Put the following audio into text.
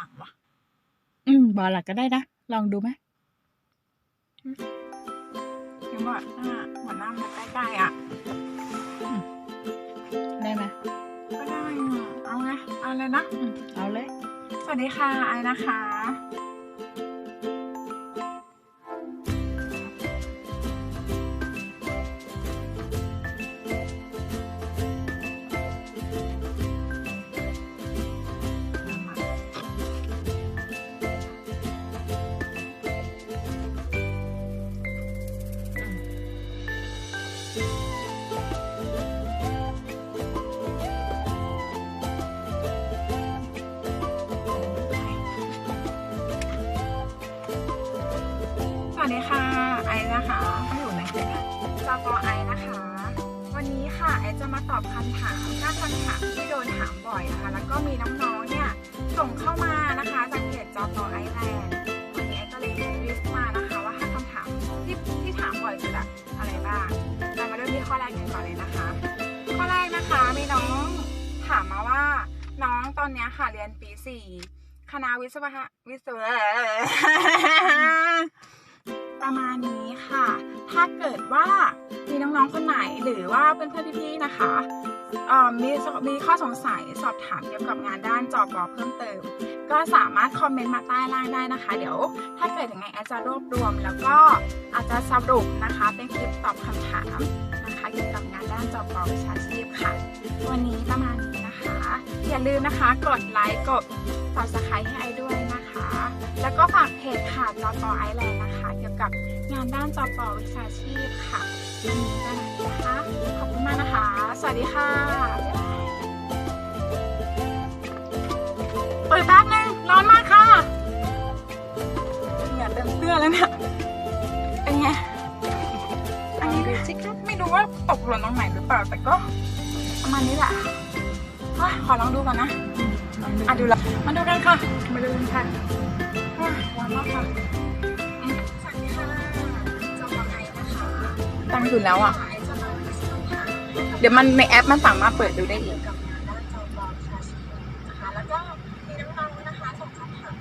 ลังวะอืมเบาะหลังก็ได้นะ ลองดูไหมเดี๋ยวว่าหน้าหัวหน้ามาใกล้ๆอะ ได้ไหมก็ได้อะเอาไงเอาเลยนะ อืมเอาเลย สวัสดีค่ะไอนะคะ วัสดีค่ะ ไอนะคะก็อยู่ในจอกอไอนะคะ วันนี้ค่ะไอจะมาตอบคำถามห้าคำถามที่โดนถามบ่อยนะคะ แล้วก็มีน้องๆ เนี่ยส่งเข้ามานะคะจากเพจจอกอไอแลนด์วันนี้ไอก็เลยลิสต์มานะคะว่าห้าคำถามที่ที่ถามบ่อยสุดอะอะไรบ้างเรามาเริ่มที่ข้อแรกกันก่อนเลยนะคะ ข้อแรกนะคะมีน้องถามมาว่าน้องตอนเนี้ยค่ะเรียนปีสี่คณะวิศวะวิศวะ ประมาณนี้ค่ะ ถ้าเกิดว่ามีน้องๆคนไหนหรือว่าเพื่อนๆพี่ๆนะคะมีมีข้อสงสัยสอบถามเกี่ยวกับงานด้านจอบอเพิ่มเติม ก็สามารถคอมเมนต์มาใต้ล่างได้นะคะ เดี๋ยวถ้าเกิดยังไงแอจะรวบรวม แล้วก็อาจจะสรุปนะคะ เป็นคลิปตอบคำถามนะคะเกี่ยวกับงานด้านจอบอวิชาชีพค่ะ วันนี้ประมาณนี้นะคะ อย่าลืมนะคะ กดไลค์กด subscribe ให้ไอด้วยนะ ก็ฝากเพจค่ะจอปอไอแลนด์นะคะ เกี่ยวกับงานด้านจอปอวิชาชีพค่ะวันนี้านี้นะคะ ขอบคุณมากนะคะ สวัสดีค่ะเปิดแป๊บนึงร้อนมากค่ะเหงื่อเต็มเสื้อแล้วเนี่ยเป็นไงอันนี้ดูสิคะไม่รู้ว่าตกหล่นตรงไหนหรือเปล่าแต่ก็ประมาณนี้แหละขอลองดูก่อนนะอะดูละมาดูกันค่ะ มาดูกันค่ะ ตั้งอยู่แล้วอะ เดี๋ยวมันในแอปมันสามารถเปิดดูได้อีกแล้วก็มีน้องๆนะคะส่งคำถาม